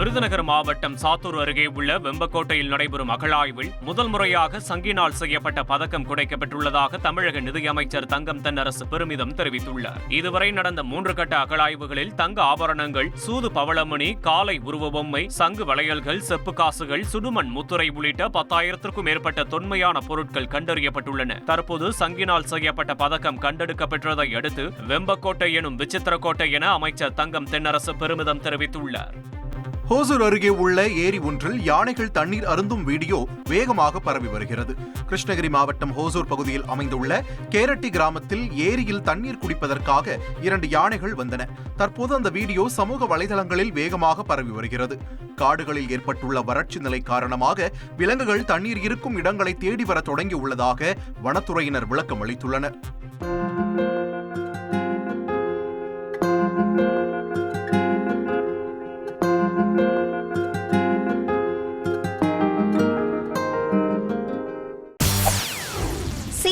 விருதுநகர் மாவட்டம் சாத்தூர் அருகே உள்ள வெம்பக்கோட்டையில் நடைபெறும் அகழாய்வில் முதல் முறையாக சங்கினால் செய்யப்பட்ட பதக்கம் குடைக்கப்பட்டுள்ளதாக தமிழக நிதியமைச்சர் தங்கம் தென்னரசு பெருமிதம் தெரிவித்துள்ளார். இதுவரை நடந்த மூன்று கட்ட அகழாய்வுகளில் தங்க ஆபரணங்கள் சூது பவளமணி காலை உருவ பொம்மை சங்கு வளையல்கள் செப்பு காசுகள் சுடுமண் முத்துரை உள்ளிட்ட பத்தாயிரத்திற்கும் மேற்பட்ட தொன்மையான பொருட்கள் கண்டறியப்பட்டுள்ளன. தற்போது சங்கினால் செய்யப்பட்ட பதக்கம் கண்டெடுக்கப்பெற்றதை அடுத்து வெம்பக்கோட்டை எனும் விசித்திரக்கோட்டை என அமைச்சர் தங்கம் தென்னரசு பெருமிதம் தெரிவித்துள்ளார். ஹோசூர் அருகே உள்ள ஏரி ஒன்றில் யானைகள் தண்ணீர் அருந்தும் வீடியோ வேகமாக பரவி வருகிறது. கிருஷ்ணகிரி மாவட்டம் ஹோசூர் பகுதியில் அமைந்துள்ள கேரட்டி கிராமத்தில் ஏரியில் தண்ணீர் குடிப்பதற்காக இரண்டு யானைகள் வந்தன. தற்போது அந்த வீடியோ சமூக வலைதளங்களில் வேகமாக பரவி வருகிறது. காடுகளில் ஏற்பட்டுள்ள வறட்சி நிலை காரணமாக விலங்குகள் தண்ணீர் இருக்கும் இடங்களை தேடி வர தொடங்கியுள்ளதாக வனத்துறையினர் விளக்கம் அளித்துள்ளனர்